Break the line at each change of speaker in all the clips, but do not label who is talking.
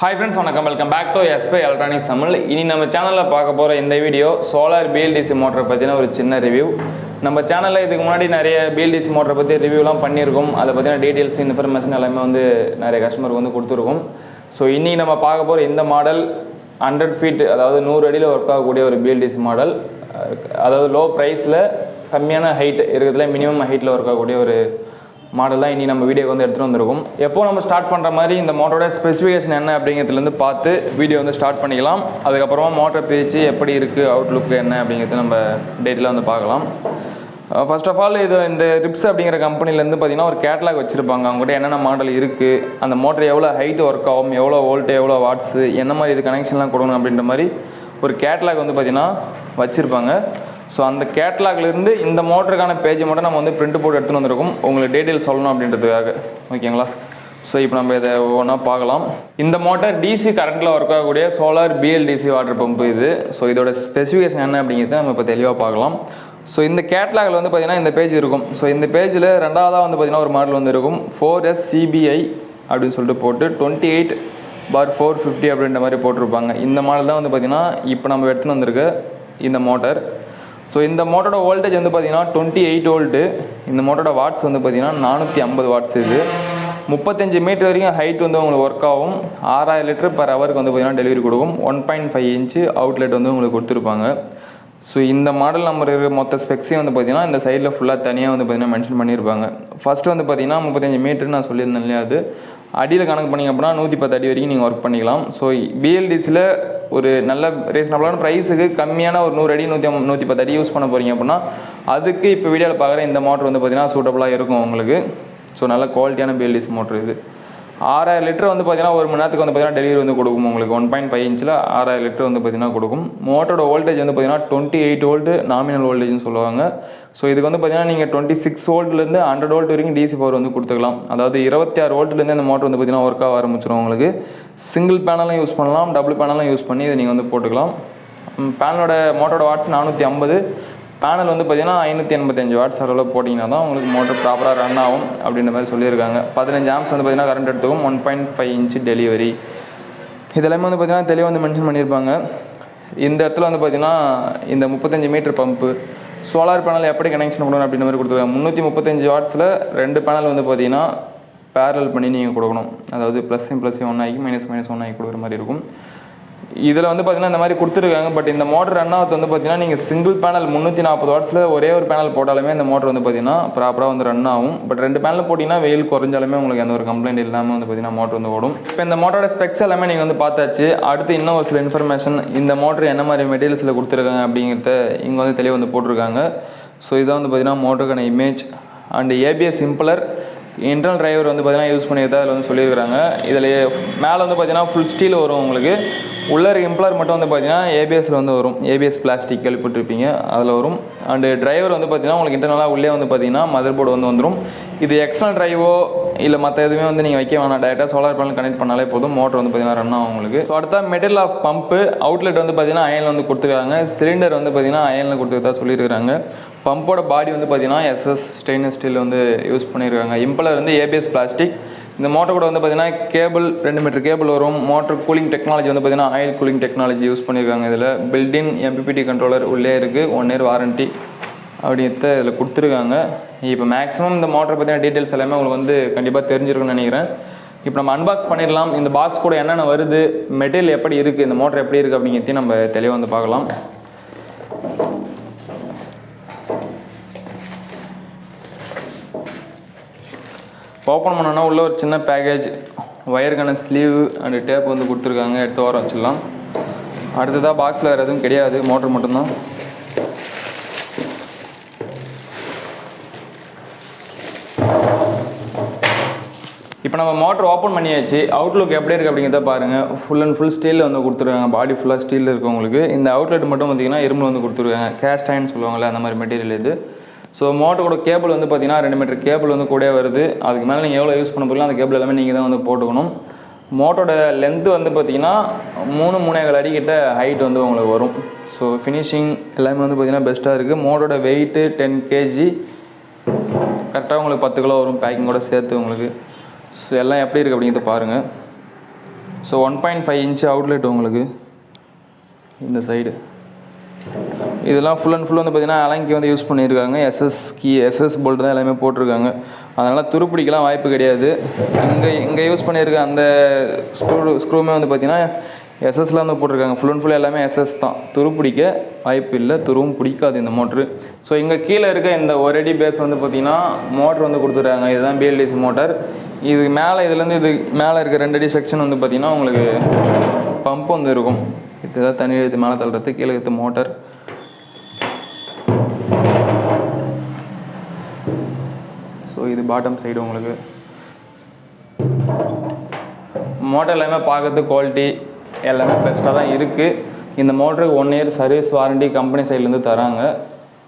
Hi friends வணக்கம். Welcome back to SP electronics Tamil இனி நம்ம சேனலில் பார்க்க போகிற இந்த வீடியோ சோலார் பிஎல்டிசி மோட்டரை பற்றின ஒரு சின்ன ரிவ்யூ நம்ம சேனலில் இதுக்கு முன்னாடி நிறைய பிஎல்டிசி மோட்டரை பற்றி ரிவ்யூலாம் பண்ணியிருக்கோம். அதை பற்றின டீட்டெயில்ஸ் இன்ஃபர்மேஷன் எல்லாமே வந்து நிறைய கஸ்டமருக்கு வந்து கொடுத்துருக்கோம். ஸோ இன்றைக்கி நம்ம பார்க்க போகிற இந்த மாடல் ஹண்ட்ரட் ஃபீட் அதாவது நூறு அடியில் ஒர்க் ஆகக்கூடிய ஒரு பிஎல்டிசி மாடல் அதாவது லோ ப்ரைஸில் கம்மியான ஹைட் இருக்கிறதுல மினிமம் ஹைட்டில் ஒர்க் ஆகக்கூடிய ஒரு மாடல் தான் இனி நம்ம வீடியோக்கு வந்து எடுத்துகிட்டு வந்திருக்கும். எப்போ நம்ம ஸ்டார்ட் பண்ணுற மாதிரி இந்த மோட்டரோட ஸ்பெசிஃபிகேஷன் என்ன அப்படிங்கிறதுலேருந்து பார்த்து வீடியோ வந்து ஸ்டார்ட் பண்ணிக்கலாம். அதுக்கப்புறமா மோட்டரை பிரித்து எப்படி இருக்குது அவுட்லுக் என்ன அப்படிங்கிறது நம்ம டேட்டில் வந்து பார்க்கலாம். ஃபர்ஸ்ட் ஆஃப் ஆல் இது இந்த ரிப்ஸ் அப்படிங்கிற கம்பெனிலேருந்து பார்த்தீங்கன்னா ஒரு கேட்லாக் வச்சுருப்பாங்க. அவங்ககிட்ட என்னென்ன மாடல் இருக்குது அந்த மோட்டர் எவ்வளோ ஹைட் ஒர்க் ஆகும் எவ்வளோ வோல்ட் எவ்வளோ வாட்ஸு என்ன மாதிரி இது கனெக்ஷன்லாம் கொடுக்கணும் அப்படின்ற மாதிரி ஒரு கேட்லாக் வந்து பார்த்திங்கன்னா வச்சுருப்பாங்க. ஸோ அந்த கேட்லாக்லேருந்து இந்த மோட்டருக்கான பேஜை மட்டும் நம்ம வந்து பிரிண்ட் போட்டு எடுத்துகிட்டு வந்திருக்கோம். உங்களுக்கு டீட்டெயில் சொல்லணும் அப்படின்றதுக்காக. ஓகேங்களா ஸோ இப்போ நம்ம இதை ஒவ்வொன்றா பார்க்கலாம். இந்த மோட்டர் டிசி கரண்ட்டில் ஒர்க் ஆகக்கூடிய சோலார் பிஎல்டிசி வாட்டர் பம்பு இது. ஸோ இதோட ஸ்பெசிஃபிகேஷன் என்ன அப்படிங்கிறத நம்ம இப்போ தெளிவாக பார்க்கலாம். ஸோ இந்த கேட்லாகில் வந்து பார்த்திங்கன்னா இந்த பேஜ் இருக்கும். ஸோ இந்த பேஜில் ரெண்டாவதாக வந்து பார்த்திங்கன்னா ஒரு மாடல் வந்து இருக்கும். ஃபோர் எஸ் சிபிஐ அப்படின்னு சொல்லிட்டு போட்டு twenty eight bar four fifty அப்படின்ற மாதிரி போட்டிருப்பாங்க. இந்த மாடல் தான் வந்து பார்த்திங்கன்னா இப்போ நம்ம எடுத்துன்னு வந்திருக்க இந்த மோட்டர் ஸோ இந்த மோட்டரோட வோல்டேஜ் வந்து பார்த்தீங்கன்னா டுவெண்ட்டி எயிட் வோல்ட்டு இந்த மோட்டரோட வாட்ஸ் வந்து பார்த்தீங்கன்னா நானூற்றி ஐம்பது வாட்ஸ் இது. முப்பத்தஞ்சு மீட்டர் வரைக்கும் ஹைட் வந்து உங்களுக்கு ஒர்க் ஆகும். ஆறாயிரம் லிட்டர் பர் ஹவருக்கு வந்து பார்த்தீங்கன்னா டெலிவரி கொடுக்கும். One point five inch outlet வந்து உங்களுக்கு கொடுத்துருப்பாங்க. ஸோ இந்த மாடல் நம்பர் இருக்கிற மொத்த ஸ்பெக்ஸையும் வந்து பார்த்திங்கன்னா இந்த சைடில் ஃபுல்லாக தனியாக வந்து பார்த்தீங்கன்னா மென்ஷன் பண்ணியிருப்பாங்க ஃபஸ்ட்டு வந்து பார்த்தீங்கன்னா முப்பத்தஞ்சு மீட்டர் நான் சொல்லியிருந்தேன் இல்லையா அது? அடியில் கணக்கு பண்ணிங்க அப்படின்னா நூற்றி பத்து அடி வரைக்கும் நீங்கள் ஒர்க் பண்ணிக்கலாம். ஸோ பிஎல்டிஸில் ஒரு நல்ல ரீசனபிளான ப்ரைஸுக்கு கம்மியான ஒரு நூறு அடி நூற்றி ஐம்பது நூற்றி பத்து அடி யூஸ் பண்ண போகிறீங்க அப்படின்னா அதுக்கு இப்போ வீடியோவில் பார்க்குற இந்த மோட்ரு வந்து பார்த்தீங்கன்னா சூட்டபுளாக இருக்கும் உங்களுக்கு. ஸோ நல்ல குவாலிட்டியான பிஎல்டிஸ் மோட்ரு இது. ஆறாயிரம் லிட்டர் வந்து பார்த்தீங்கன்னா ஒரு மணி நேரத்துக்கு வந்து பார்த்தீங்கன்னா டெலிவரி வந்து கொடுக்கும் உங்களுக்கு. ஒன் பாயிண்ட் ஃபைவ் இன்ச்சில் ஆறாயிரம் லிட்டர் வந்து பார்த்தீங்கன்னா கொடுக்கும். மோட்டரோட வோல்டேஜ் வந்து பார்த்தீங்கன்னா டுவெண்ட்டி எயிட் வோல்ட்டு நாமினல் வோல்டேஜ்னு சொல்லுவாங்க. ஸோ இதுக்கு வந்து பார்த்தீங்கன்னா நீங்கள் டுவெண்ட்டி சிக்ஸ் வோல்ட்லேருந்து ஹண்ட்ரட் வோல்ட் வரைக்கும் டிசி பவர் வந்து கொடுத்துக்கலாம். அதாவது இருபத்தி ஆறு வோல்ட்லேருந்து இந்த மோட்டர் வந்து பார்த்தீங்கன்னா ஒர்க் ஆக ஆரம்பிச்சிடும் உங்களுக்கு. சிங்கிள் பேனலும் யூஸ் பண்ணலாம் டபுள் பேனலும் யூஸ் பண்ணி இதை நீங்கள் வந்து போட்டுக்கலாம். பேனலோட மோட்டரோட வாட்ஸ் நானூற்றி ஐம்பது. பேனல் வந்து பார்த்தீங்கன்னா ஐநூற்றி எண்பத்தஞ்சு வாட்ஸ் அளவில் போட்டிங்கன்னா தான் உங்களுக்கு மோட்டர் ப்ராப்பராக ரன் ஆகும் அப்படின்ற மாதிரி சொல்லியிருக்காங்க. பதினஞ்சு ஆம்ஸ் வந்து பார்த்தீங்கன்னா கரண்ட் எடுத்துக்கும் one point five inch delivery இதெல்லாமே வந்து பார்த்தீங்கன்னா தெளிவாக வந்து மென்ஷன் பண்ணியிருப்பாங்க. இந்த இடத்துல வந்து பார்த்தீங்கன்னா இந்த முப்பத்தஞ்சு மீட்டர் பம்பு சோலார் பேனல் எப்படி கனெக்ஷன் கொடுக்கணும் அப்படின்ற மாதிரி கொடுத்துருக்காங்க. முந்நூற்றி முப்பத்தஞ்சு வாட்ஸில் ரெண்டு பேனல் வந்து பார்த்தீங்கன்னா பேரல் பண்ணி நீங்கள் கொடுக்கணும். அதாவது ப்ளஸ்ஸையும் ப்ளஸ்ஸையும் ஒன் ஆகி மைனஸ் மைனஸ் ஒன் ஆகி கொடுக்குற மாதிரி இருக்கும். இதில் வந்து பார்த்தீங்கன்னா இந்த மாதிரி கொடுத்துருக்காங்க. பட் இந்த மோட்டர் ரன் ஆகுது வந்து பார்த்தீங்கன்னா நீங்கள் சிங்கிள் பேனல் முந்நூற்றி நாற்பது வாட்ஸில் ஒரே ஒரு பேனல் போட்டாலுமே இந்த மோட்டர் வந்து பார்த்தீங்கன்னா ப்ராப்பராக வந்து ரன் ஆகும். பட் ரெண்டு பேனல் போட்டிங்கன்னா வெயில் குறைஞ்சாலுமே உங்களுக்கு எந்த ஒரு கம்ப்ளைண்ட் இல்லாமல் வந்து பார்த்தீங்கன்னா மோட்டர் வந்து ஓடும். இப்போ இந்த மோட்டரோட ஸ்பெக்ஸ் எல்லாமே நீங்கள் வந்து பார்த்தாச்சு. அடுத்து இன்னும் ஒரு சில இன்ஃபர்மேஷன் இந்த மோட்டர் என்ன மாதிரி மெட்டீரியல்ஸில் கொடுத்துருக்காங்க அப்படிங்கிறத இங்கே வந்து தெளிவாக வந்து போட்டிருக்காங்க. ஸோ இதான் வந்து பார்த்தீங்கன்னா மோட்டருக்கான image and ABS simpler internal driver வந்து பார்த்தீங்கன்னா யூஸ் பண்ணியிருந்தா அதில் வந்து சொல்லியிருக்கிறாங்க. இதில் மேலே வந்து பார்த்தீங்கன்னா ஃபுல் ஸ்டீல் வரும் உங்களுக்கு. உள்ளே இருக்க மட்டும் வந்து பார்த்தீங்கன்னா ஏபிஎஸ்ல வந்து வரும். ஏபிஎஸ் பிளாஸ்டிக் கேள்விப்பட்டிருப்பீங்க. அதில் வரும். அண்டு டிரைவர் வந்து பார்த்தீங்கன்னா உங்களுக்கு இன்டர்னலாக உள்ளே வந்து பார்த்தீங்கன்னா மதர் போர்டு வந்து வந்துடும் இது எக்ஸ்டர்னல் டிரைவோ இல்லை மற்ற எதுவுமே வந்து நீங்கள் வைக்க வேணாம். டேரெக்டாக சோலார் பேனல் கனெக்ட் பண்ணாலே போதும். மோட்டர் வந்து பார்த்தீங்கன்னா ரன் ஆகும் உங்களுக்கு. ஸோ அடுத்த மெட்டீரியல் ஆஃப் பம்பு அவுட்லெட் வந்து பார்த்தீங்கன்னா அயனில் வந்து கொடுத்துருக்காங்க. சிலிண்டர் வந்து பார்த்தீங்கன்னா அயனில் கொடுத்துருக்கா சொல்லியிருக்காங்க பம்போட பாடி வந்து பார்த்தீங்கன்னா எஸ்எஸ் ஸ்டெயின்லெஸ் ஸ்டீல் வந்து யூஸ் பண்ணியிருக்காங்க. இம்பலர் வந்து ஏபிஎஸ் பிளாஸ்டிக் இந்த மோட்டர் கூட வந்து பார்த்தீங்கன்னா கேபிள் ரெண்டு மீட்டர் கேபிள் வரும். மோட்டர் கூலிங் டெக்னாலஜி வந்து பார்த்தீங்கன்னா ஆயில் கூலிங் டெக்னாலஜி யூஸ் பண்ணியிருக்காங்க இதில். பில்டின் எம்பிபிடி கண்ட்ரோலர் உள்ளே இருக்குது ஒன் இயர் வாரண்ட்டி அப்படின்ட்டு இதில் கொடுத்துருக்காங்க. இப்போ மேக்ஸிமம் இந்த மோட்டரை பற்றின டீட்டெயில்ஸ் எல்லாமே உங்களுக்கு வந்து கண்டிப்பாக தெரிஞ்சிருக்கும்னு நினைக்கிறேன். இப்போ நம்ம அன்பாக்ஸ் பண்ணிடலாம். இந்த பாக்ஸ் கூட என்னென்ன வருது? மெட்டீரியல் எப்படி இருக்குது இந்த மோட்டர் எப்படி இருக்குது அப்படிங்கிறதையும் நம்ம தெளிவாக வந்து பார்க்கலாம். ஓப்பன் பண்ணோன்னா உள்ள ஒரு சின்ன பேக்கேஜ் ஒயருக்கான ஸ்லீவ் அண்டு டேப் வந்து கொடுத்துருக்காங்க. எடுத்து வர வச்சிடலாம். அடுத்ததாக பாக்ஸில் வேறு எதுவும் கிடையாது. மோட்டர் மட்டும்தான். இப்போ நம்ம மோட்டர் ஓப்பன் பண்ணியாச்சு. அவுட்லுக் எப்படி இருக்குது அப்படிங்கிறத பாருங்கள் ஃபுல் அண்ட் ஃபுல் ஸ்டீலில் வந்து கொடுத்துருக்காங்க. பாடி ஃபுல்லாக ஸ்டீலில் இருக்கவங்களுக்கு. இந்த அவுட்லெட் மட்டும் பார்த்தீங்கன்னா இரும்பு வந்து கொடுத்துருக்காங்க. கேஸ்ட் சொல்லுவாங்களே சொல்லுவாங்கள்ல அந்த மாதிரி மெட்டீரியல் இது. ஸோ மோட்டரோட கேபிள் வந்து பார்த்தீங்கன்னா ரெண்டு மீட்டர் கேபிள் வந்து கூட வருது. அதுக்கு மேலே நீங்கள் எவ்வளோ யூஸ் பண்ண போகிறீங்களோ அந்த கேபிள் எல்லாமே நீங்கள் தான் வந்து போட்டுக்கணும். மோட்டரோட லென்த்து வந்து பார்த்தீங்கன்னா மூணு மூணேகால் அடிக்கிட்ட ஹைட் வந்து உங்களுக்கு வரும். ஸோ ஃபினிஷிங் எல்லாமே வந்து பார்த்தீங்கன்னா பெஸ்ட்டாக இருக்குது மோட்டரோட வெயிட்டு டென் கேஜி கரெக்டாக உங்களுக்கு பத்து கிலோ வரும். பேக்கிங்கோட சேர்த்து உங்களுக்கு. ஸோ எல்லாம் எப்படி இருக்குது அப்படிங்கிறத பாருங்கள் so one point five inch outlet உங்களுக்கு. இந்த சைடு இதெல்லாம் ஃபுல் அண்ட் ஃபுல் வந்து பார்த்தீங்கன்னா அலங்கி வந்து யூஸ் பண்ணியிருக்காங்க. எஸ்எஸ் கீ எஸ்எஸ் போல்ட் தான் எல்லாமே போட்டிருக்காங்க. அதனால் துருப்பிடிக்கலாம் வாய்ப்பு கிடையாது. இங்கே இங்கே யூஸ் பண்ணியிருக்க அந்த ஸ்க்ரூ ஸ்க்ரூமே வந்து பார்த்தீங்கன்னா எஸ்எஸ்லாம் வந்து போட்டிருக்காங்க. ஃபுல் அண்ட் ஃபுல் எல்லாமே எஸ்எஸ் தான். துருப்பிடிக்க வாய்ப்பு இல்லை. துருவும் பிடிக்காது இந்த மோட்ரு ஸோ இங்கே கீழே இருக்க இந்த ஒரு அடி பேஸ் வந்து பார்த்தீங்கன்னா மோட்ரு வந்து கொடுத்துருக்காங்க இதுதான் பிஎல்டிசி மோட்டார் இது மேலே இதுலேருந்து இது மேலே இருக்க ரெண்டு அடி செக்ஷன் வந்து பார்த்தீங்கன்னா உங்களுக்கு பம்ப் வந்து இருக்கும். இதுதான் தண்ணி இழுத்து மேலே தள்ளுறது கீழே எடுத்து மோட்டர். ஸோ இது பாட்டம் சைடு உங்களுக்கு. மோட்டர் எல்லாமே பார்க்கறதுக்கு குவாலிட்டி எல்லாமே பெஸ்ட்டாக தான் இருக்குது இந்த மோட்டருக்கு one year service warranty company சைட்லேருந்து தராங்க.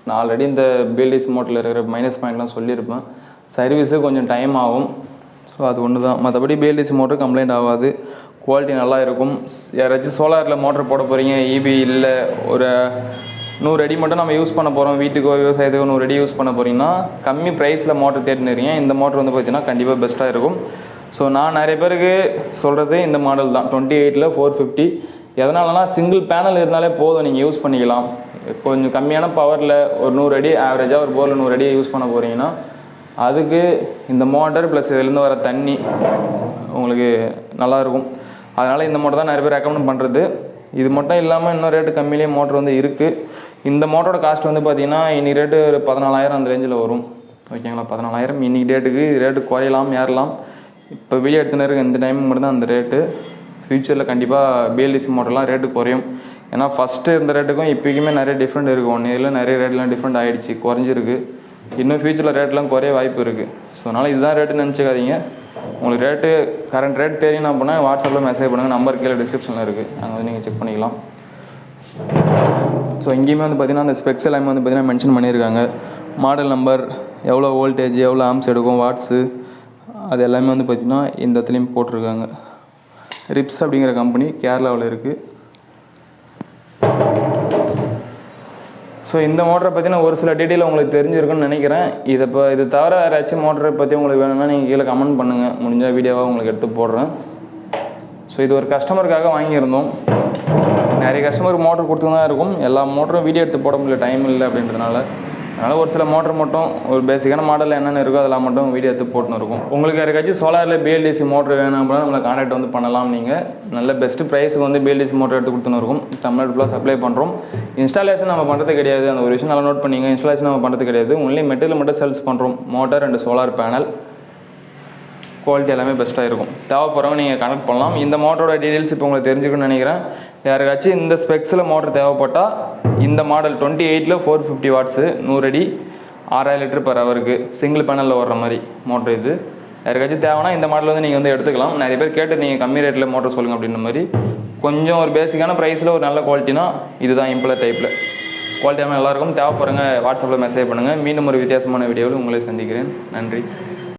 நான் ஆல்ரெடி இந்த பில்டிஸ் மோட்டரில் இருக்கிற மைனஸ் பாயிண்ட்லாம் சொல்லியிருப்பேன். சர்வீஸு கொஞ்சம் டைம் ஆகும். ஸோ அது ஒன்று தான் மற்றபடி பிஎல்டிசி மோட்டர் கம்ப்ளைண்ட் ஆகாது. குவாலிட்டி நல்லா இருக்கும் யாராச்சும் சோலாரில் மோட்டர் போட போகிறீங்க இபி இல்லை ஒரு நூறு அடி மட்டும் நம்ம யூஸ் பண்ண போகிறோம் வீட்டுக்கோ விவசாயத்துக்கோ நூறு அடி யூஸ் பண்ண போகிறீங்கன்னா கம்மி ப்ரைஸில் மோட்டர் தேடினுறீங்க இந்த மோட்டர் வந்து பார்த்தீங்கன்னா கண்டிப்பாக பெஸ்ட்டாக இருக்கும். ஸோ நான் நிறைய பேருக்கு சொல்கிறது இந்த மாடல் தான். டுவெண்ட்டி எயிட்டில் ஃபோர் ஃபிஃப்டி எதனாலனா சிங்கிள் பேனல் இருந்தாலே போதும் நீங்கள் யூஸ் பண்ணிக்கலாம். கொஞ்சம் கம்மியான பவரில் ஒரு நூறு அடி ஆவரேஜாக ஒரு போரில் நூறு அடி யூஸ் பண்ண போகிறீங்கன்னா அதுக்கு இந்த மோட்டர் ப்ளஸ் இதுலேருந்து வர தண்ணி உங்களுக்கு நல்லாயிருக்கும். அதனால் இந்த மோட்டர் தான் நிறைய பேர் ரெக்கமெண்ட் பண்ணுறது இது மட்டும் இல்லாமல் இன்னும் ரேட்டு கம்மியிலே மோட்டர் வந்து இருக்குது இந்த மோட்டரோட காஸ்ட் வந்து பார்த்தீங்கன்னா இன்றைக்கி ரேட்டு ஒரு பதினாலாயிரம் அந்த ரேஞ்சில் வரும். ஓகேங்களா பதினாலாயிரம். இன்றைக்கி டேட்டுக்கு ரேட்டு குறையலாம் ஏறலாம். இப்போ வெளியே எடுத்துன்னு இருக்க இந்த டைம் மட்டும் தான் அந்த ரேட்டு ஃப்யூச்சரில் கண்டிப்பாக பிஎல்டிசி மோட்டர்லாம் ரேட்டு குறையும். ஏன்னா ஃபஸ்ட்டு இந்த ரேட்டுக்கும் இப்போக்குமே நிறைய டிஃப்ரெண்ட் இருக்குது ஒன்று இதில் நிறைய ரேட்லாம் டிஃப்ரெண்ட் ஆகிடுச்சு குறைஞ்சிருக்கு. இன்னும் ஃப்யூச்சரில் ரேட்லாம் குறைய வாய்ப்பு இருக்குது ஸோ அதனால் இதுதான் ரேட்டுன்னு நினச்சிக்காதீங்க. உங்களுக்கு ரேட்டு கரண்ட் ரேட் தெரியணும் அப்படின்னா வாட்ஸ்அப்பில் மெசேஜ் பண்ணுங்கள் நம்பர் கீழே டிஸ்கிரிப்ஷனில் இருக்குது அங்கே வந்து நீங்கள் செக் பண்ணிக்கலாம். ஸோ இங்கேயுமே வந்து பார்த்திங்கன்னா அந்த ஸ்பெக்ஸ் எல்லாமே வந்து பார்த்திங்கன்னா மென்ஷன் பண்ணியிருக்காங்க. மாடல் நம்பர் எவ்வளோ வோல்டேஜ் எவ்வளோ ஆம்ஸ் எடுக்கும் வாட்ஸு அது எல்லாமே வந்து பார்த்திங்கன்னா இந்த இடத்துலையும் போட்டிருக்காங்க. ரிப்ஸ் அப்படிங்கிற கம்பெனி கேரளாவில் இருக்குது ஸோ இந்த மோட்டரை பற்றின ஒரு சில டீட்டெயில் உங்களுக்கு தெரிஞ்சிருக்குன்னு நினைக்கிறேன். இதை இப்போ இது தவிர வேறு ஏதாச்சும் மோட்டரை பற்றி உங்களுக்கு வேணும்னா நீங்கள் கீழே கமெண்ட் பண்ணுங்கள் முடிஞ்சால் வீடியோவாக உங்களுக்கு எடுத்து போடுறேன். ஸோ இது ஒரு கஸ்டமருக்காக வாங்கியிருந்தோம். நிறைய கஸ்டமருக்கு மோட்டர் கொடுத்து தான் இருக்கும். எல்லா மோட்டரும் வீடியோ எடுத்து போட முடியல டைம் இல்லை அப்படின்றதுனால. அதனால் ஒரு சில மோட்டர் மட்டும் ஒரு பேசிக்கான மாடல் என்னென்ன இருக்கோ அதெல்லாம் மட்டும் வீடியோ எடுத்து போட்டுன்னு இருக்கும். உங்களுக்கு யாருக்காச்சும் சோலாரில் பிஎல்டிசி மோட்டர் வேணும் அப்படின்னா நம்மளை கான்டாக்ட் வந்து பண்ணலாம் நீங்கள் நல்ல பெஸ்ட் ப்ரைஸுக்கு வந்து பிஎல்டிசி மோட்டர் எடுத்து கொடுத்துன்னு இருக்கும். தமிழ்நாடு ஃபுல்லாக சப்ளை பண்ணுறோம் இன்ஸ்டாலேஷன் நம்ம பண்ணுறது கிடையாது. அந்த ஒரு விஷயம் நல்லா நோட் பண்ணிங்க. இன்ஸ்டாலேஷன் நம்ம பண்ணுறது கிடையாது. ஒன்லி மெட்டீரியல் மட்டும் சேல்ஸ் பண்ணுறோம் motor and solar panel quality எல்லாமே பெஸ்ட்டாக இருக்கும். தேவைப்படுறவங்க நீங்கள் கனெக்ட் பண்ணலாம். இந்த மோட்டரோட டீட்டெயில்ஸ் இப்போ உங்களுக்கு தெரிஞ்சுக்கணும்னு நினைக்கிறேன். யாருக்காச்சும் இந்த ஸ்பெக்ஸில் மோட்டர் தேவைப்பட்டால் இந்த மாடல் டுவெண்ட்டி எயிட்டில் ஃபோர் ஃபிஃப்டி வாட்ஸு நூறு அடி ஆறாயிரம் லிட்டர் பர் ஹவருக்கு சிங்கிள் பேனலில் ஓடுற மாதிரி மோட்டர் இது. யாருக்காச்சும் தேவைன்னா இந்த மாடல் வந்து நீங்கள் வந்து எடுத்துக்கலாம். நிறைய பேர் கேட்டு நீங்கள் கம்மி ரேட்டில் மோட்டர் சொல்லுங்கள் அப்படின்ற மாதிரி. கொஞ்சம் ஒரு பேசிக்கான ப்ரைஸில் ஒரு நல்ல குவாலிட்டினா இதுதான் இம்பலர் டைப்பில் குவாலிட்டியாக நல்லாயிருக்கும் தேவைப்படுறங்க வாட்ஸ்அப்பில் மெசேஜ் பண்ணுங்கள் மீண்டும் ஒரு வித்தியாசமான வீடியோவில் உங்களை சந்திக்கிறேன். நன்றி.